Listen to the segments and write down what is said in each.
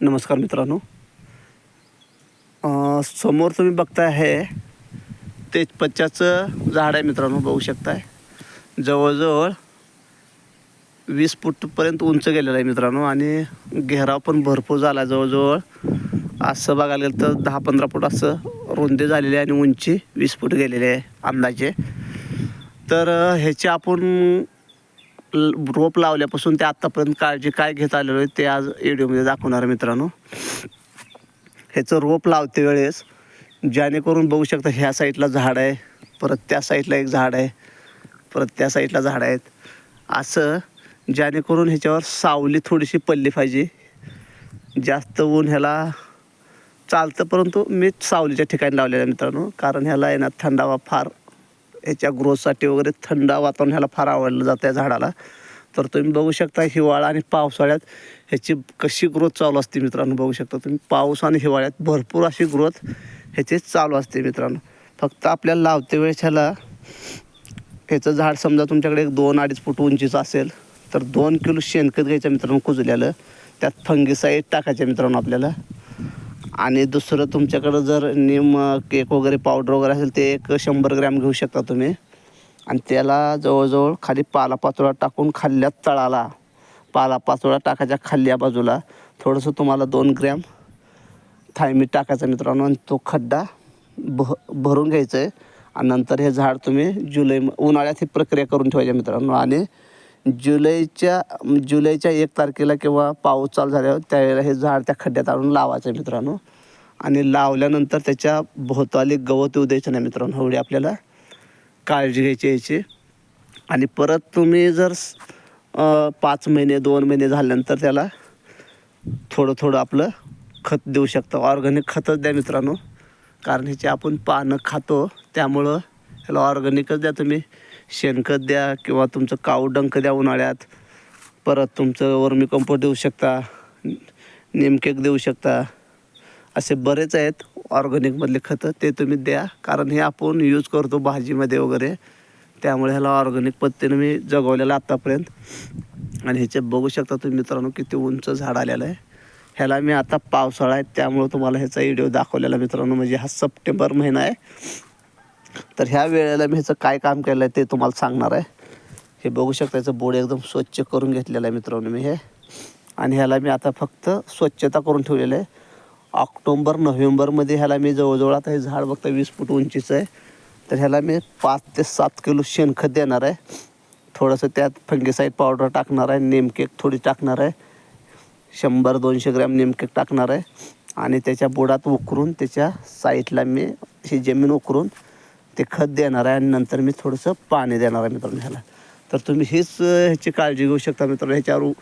नमस्कार मित्रांनो. समोर तुम्ही बघताय हे तेजपत्त्याचं झाड आहे मित्रांनो बघू शकताय. जवळजवळ वीस फूटपर्यंत उंच गेलेलं आहे मित्रांनो आणि घेराव पण भरपूर झाला जवळजवळ. असं बघायला गेलं तर दहा पंधरा फूट असं रुंदी झालेली आहे आणि उंची वीस फूट गेलेली आहे अंदाजे. तर ह्याचे ह्याची आपण रोप लावल्यापासून ते आत्तापर्यंत काळजी काय घेत आलेलो आहे ते आज व्हिडिओमध्ये दाखवणार मित्रांनो. ह्याचं रोप लावते वेळेस जेणेकरून बघू शकता ह्या साईडला झाड आहे परत त्या साईडला एक झाड आहे परत त्या साईडला झाड आहेत. असं जेणेकरून ह्याच्यावर सावली थोडीशी पडली पाहिजे. जास्त ऊन ह्याला चालतं परंतु मी सावलीच्या ठिकाणी लावलेलं आहे मित्रांनो कारण ह्याला आहे ना थंडावा फार ह्याच्या ग्रोथसाठी वगैरे थंड वातावरण ह्याला फार आवडलं जातं या झाडाला. तर तुम्ही बघू शकता हिवाळा आणि पावसाळ्यात ह्याची कशी ग्रोथ चालू असते मित्रांनो बघू शकता तुम्ही. पाऊस आणि हिवाळ्यात भरपूर अशी ग्रोथ ह्याची चालू असते मित्रांनो. फक्त आपल्याला लावते वेळेस ह्याला ह्याचं झाड समजा तुमच्याकडे एक दोन अडीच फूट उंचीचं असेल तर दोन किलो शेणखत घ्यायचं मित्रांनो कुजल्यालं. त्यात फंगीसाईड टाकायच्या मित्रांनो आपल्याला. आणि दुसरं तुमच्याकडं जर निम केक वगैरे पावडर वगैरे असेल ते एक शंभर ग्रॅम घेऊ शकता तुम्ही. आणि त्याला जवळजवळ खाली पालापाचोळा टाकून खाल्ल्या तळाला. पालापाचोळा टाकायच्या खाल्ल्या बाजूला. थोडंसं तुम्हाला दोन ग्रॅम थायमीठ टाकायचा मित्रांनो आणि तो खड्डा भ भरून घ्यायचं आहे आणि नंतर हे झाड तुम्ही जुलै उन्हाळ्यात ही प्रक्रिया करून ठेवायची मित्रांनो. आणि जुलैच्या जुलैच्या एक तारखेला किंवा पाऊस चालू झाल्यावर त्यावेळेला हे झाड त्या खड्ड्यात आणून लावायचं आहे मित्रांनो. आणि लावल्यानंतर त्याच्या भोवताली गवत येऊ द्यायचं नाही मित्रांनो. एवढी आपल्याला काळजी घ्यायची यायची आणि परत तुम्ही जर पाच महिने दोन महिने झाल्यानंतर त्याला थोडं थोडं आपलं खत देऊ शकता. ऑर्गॅनिक खतच द्या मित्रांनो. कारण ह्याची आपण पानं खातो त्यामुळं ह्याला ऑर्गॅनिकच द्या तुम्ही. शेणखत द्या किंवा तुमचं कावडंक द्या उन्हाळ्यात. परत तुमचं वर्मी कंपोस्ट देऊ शकता. निमकेक देऊ शकता. असे बरेच आहेत ऑर्गॅनिकमधले खतं ते तुम्ही द्या. कारण हे आपण यूज करतो भाजीमध्ये वगैरे. त्यामुळे ह्याला ऑर्गॅनिक पद्धतीने मी जगवलेलं आत्तापर्यंत आणि ह्याचे बघू शकता तुम्ही मित्रांनो किती उंच झाड आलेलं आहे. ह्याला मी आता पावसाळा आहे त्यामुळं तुम्हाला ह्याचा व्हिडिओ दाखवलेला मित्रांनो. म्हणजे हा सप्टेंबर महिना आहे. तर ह्या वेळेला मी ह्याचं काय काम केलं आहे ते तुम्हाला सांगणार आहे. हे बघू शकता याचं बोर्ड एकदम स्वच्छ करून घेतलेलं आहे मित्रांनो मी हे. आणि ह्याला मी आता फक्त स्वच्छता करून ठेवलेलं आहे. ऑक्टोंबर नोव्हेंबरमध्ये ह्याला मी जवळजवळ आता हे झाड बघता वीस फूट उंचीचं आहे. तर ह्याला मी पाच ते सात किलो शेणखत देणार आहे. थोडंसं त्यात फंगीसाईड पावडर टाकणार आहे नेमकेक थोडी टाकणार आहे. शंभर दोनशे ग्रॅम नेमकेक टाकणार आहे. आणि त्याच्या बुडात उकरून त्याच्या साईडला मी ही जमीन उकरून ते खत देणार आहे आणि नंतर मी थोडंसं पाणी देणार आहे मित्रांनो ह्याला. तर तुम्ही हीच ह्याची काळजी घेऊ शकता मित्रांनो. ह्याच्यावर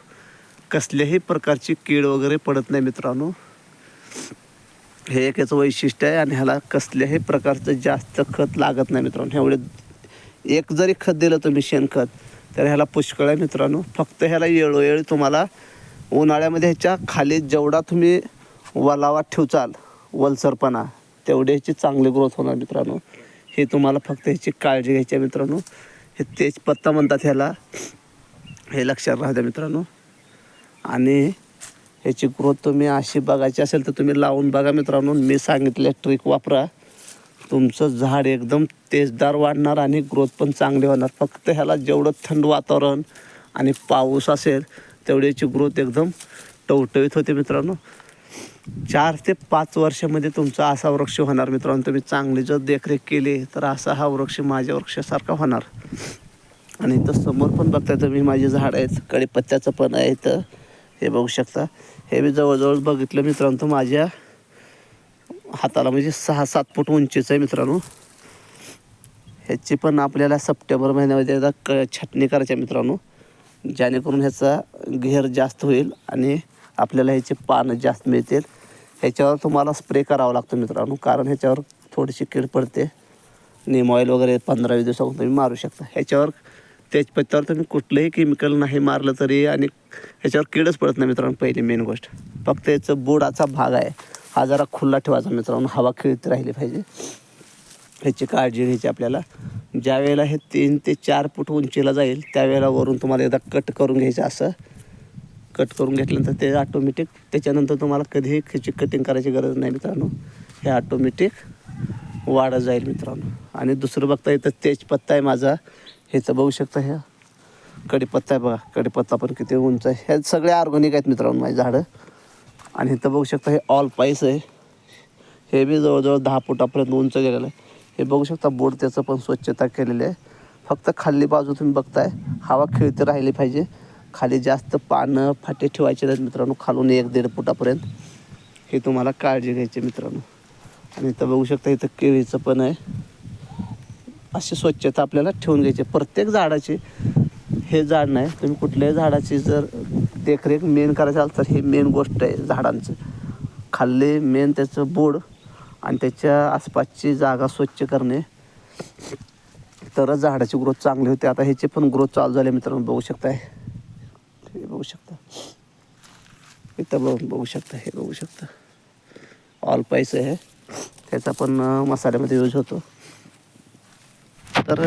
कसल्याही प्रकारची कीड वगैरे पडत नाही मित्रांनो. हे एक याचं वैशिष्ट्य आहे आणि ह्याला कसल्याही प्रकारचं जास्त खत लागत नाही मित्रांनो. एवढे एक जरी खत दिलं तुम्ही शेणखत तर ह्याला पुष्कळ आहे मित्रांनो. फक्त ह्याला वेळोवेळी तुम्हाला उन्हाळ्यामध्ये ह्याच्या खाली जेवढा तुम्ही वलावा ठेवचाल वलसरपणा तेवढ्याची चांगली ग्रोथ होणार मित्रांनो. हे तुम्हाला फक्त ह्याची काळजी घ्यायची आहे मित्रांनो. हे तेजपत्ता म्हणतात ह्याला. हे लक्षात राहू द्या मित्रांनो. आणि ह्याची ग्रोथ तुम्ही अशी बघायची असेल तर तुम्ही लावून बघा मित्रांनो. मी सांगितले ट्रिक वापरा. तुमचं झाड एकदम तेजदार वाढणार आणि ग्रोथ पण चांगली होणार. फक्त ह्याला जेवढं थंड वातावरण आणि पाऊस असेल तेवढ्याची ग्रोथ एकदम टवटवीत होते मित्रांनो. चार ते पाच वर्षामध्ये तुमचा असा वृक्ष होणार मित्रांनो. तुम्ही चांगली जर देखरेख केली तर असा हा वृक्ष माझ्या वृक्षासारखा होणार. आणि इथं समोर पण बघताय तुम्ही माझी झाड आहेत कडीपत्त्याचं पण आहे इथं. हे बघू शकता. हे मी जवळजवळ बघितलं मित्रांनो माझ्या हाताला म्हणजे सहा सात फूट उंचीचं आहे मित्रांनो. ह्याची पण आपल्याला सप्टेंबर महिन्यामध्ये एकदा क छाटणी करायची आहे मित्रांनो. जेणेकरून ह्याचा घेर जास्त होईल आणि आपल्याला ह्याचे पानं जास्त मिळतील. ह्याच्यावर तुम्हाला स्प्रे करावा लागतो मित्रांनो. कारण ह्याच्यावर थोडीशी कीड पडते. नेम ऑइल वगैरे पंधरा वीस दिवसांनी तुम्ही मारू शकता. ह्याच्यावर तेजपत्त्यावर तुम्ही कुठलंही केमिकल नाही मारलं तरी आणि ह्याच्यावर कीडच पडत नाही मित्रांनो पहिली मेन गोष्ट. फक्त याचं बुडाचा भाग आहे. हा जरा खुल्ला ठेवायचा मित्रांनो. हवा खेळत राहिली पाहिजे. ह्याची काळजी घ्यायची आपल्याला. ज्या वेळेला हे तीन ते चार फूट उंचीला जाईल त्यावेळेला वरून तुम्हाला एकदा कट करून घ्यायचं असं. कट करून घेतल्यानंतर ते ऑटोमॅटिक त्याच्यानंतर तुम्हाला कधीही खिची कटिंग करायची गरज नाही मित्रांनो. हे ऑटोमॅटिक वाढत जाईल मित्रांनो. आणि दुसरं बघता येतं तेजपत्ता आहे माझा. ह्याचं बघू शकता ह्या. कडीपत्ता आहे बघा. कढीपत्ता पण किती उंच आहे. ह्या सगळे ऑर्गॅनिक आहेत मित्रांनो माझी झाडं. आणि इथं बघू शकता हे ऑल पाईस आहे. हे बी जवळजवळ दहा फुटापर्यंत उंच गेलेलं आहे. हे बघू शकता बोर्ड त्याचं पण स्वच्छता केलेली आहे. फक्त खाल्ली बाजू तुम्ही बघताय हवा खेळती राहिली पाहिजे. खाली जास्त पानं फाटे ठेवायचे नाहीत मित्रांनो खालून एक दीड फुटापर्यंत. हे तुम्हाला काळजी घ्यायची मित्रांनो. आणि इथं बघू शकता इथं केळीचं पण आहे. अशी स्वच्छता आपल्याला ठेवून घ्यायची प्रत्येक झाडाची हे झाड नाही तुम्ही कुठल्याही झाडाची जर देखरेख मेन करायची असाल तर ही मेन गोष्ट आहे झाडांचं. खाल्ले मेन त्याचं बोर्ड आणि त्याच्या आसपासची जागा स्वच्छ करणे. तरच झाडाची ग्रोथ चांगली होते. आता ह्याची पण ग्रोथ चालू झाली मित्रांनो बघू शकताय. हे बघू शकता. इथं बघ बघू शकता हे बघू शकता. ऑल पाईस आहे. त्याचा पण मसाल्यामध्ये यूज होतो. तर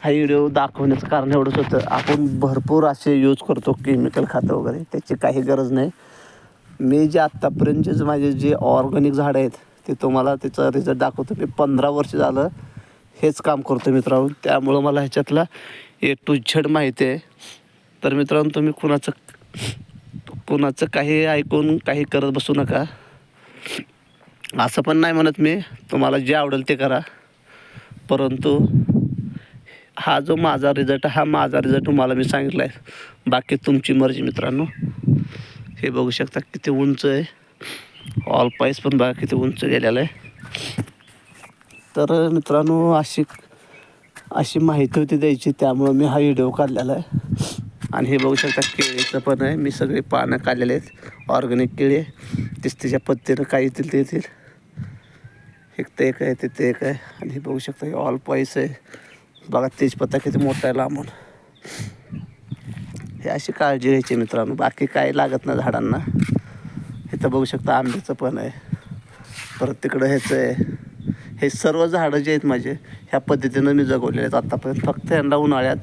हा व्हिडिओ दाखवण्याचं कारण एवढंच होतं. आपण भरपूर असे यूज करतो केमिकल खातं वगैरे. त्याची काही गरज नाही. मी जे आत्तापर्यंतचे जे माझे जे ऑर्गॅनिक झाडं आहेत ते तुम्हाला त्याचा रिझल्ट दाखवतो. मी पंधरा वर्ष झालं हेच काम करतो मित्रांनो. त्यामुळं मला ह्याच्यातला ए टू झेड माहिती आहे. तर मित्रांनो तुम्ही कुणाचं कुणाचं काही ऐकून काही करत बसू नका. असं पण नाही म्हणत मी तुम्हाला जे आवडेल ते करा. परंतु हा जो माझा रिझल्ट हा माझा रिझल्ट तुम्हाला मी सांगितला आहे बाकी तुमची मर्जी मित्रांनो. हे बघू शकता किती उंच आहे. ऑल पाईस पण बघा किती उंच गेलेलं आहे. तर मित्रांनो अशी अशी माहिती होती द्यायची त्यामुळं मी हा व्हिडिओ काढलेला आहे. आणि हे बघू शकता केळीचं पण आहे. मी सगळे पानं काढलेले आहेत. ऑर्गॅनिक केळी तेच त्याच्या पत्तीनं काय येतील ते येतील. एक ते एक आहे तिथे एक आहे. आणि हे बघू शकता हे ऑल पॉईस आहे. बघा तेजपत्ता किती मोठा आहे लांबून. हे अशी काळजी घ्यायची मित्रांनो. बाकी काय लागत नाही झाडांना. इथं बघू शकता आंब्याचं पण आहे. परत तिकडं ह्याचं आहे. हे सर्व झाडं जे आहेत माझे ह्या पद्धतीनं मी जगवलेले आहेत आत्तापर्यंत फक्त यांना उन्हाळ्यात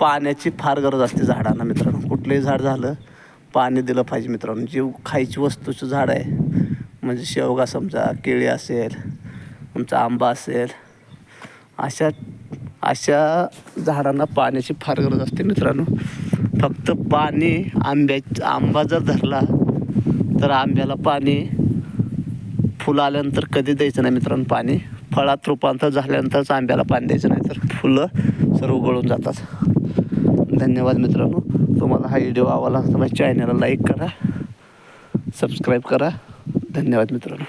पाण्याची फार गरज असते झाडांना मित्रांनो. कुठलंही झाड झालं पाणी दिलं पाहिजे मित्रांनो. जे खायची वस्तूचं झाड आहे. म्हणजे शेवगा समजा केळी असेल तुमचा आंबा असेल अशा अशा झाडांना पाण्याची फार गरज असते मित्रांनो. फक्त पाणी आंब्या आंबा जर धरला तर आंब्याला पाणी फुलं आल्यानंतर कधी द्यायचं नाही मित्रांनो पाणी. फळात रूपांतर झाल्यानंतरच आंब्याला पाणी द्यायचं नाही तर फुलं सर्व गळून जातात. धन्यवाद मित्रांनो. तुम्हाला हा व्हिडिओ आवडला तर माझ्या चॅनलला लाईक करा सबस्क्राईब करा. धन्यवाद मित्रांनो.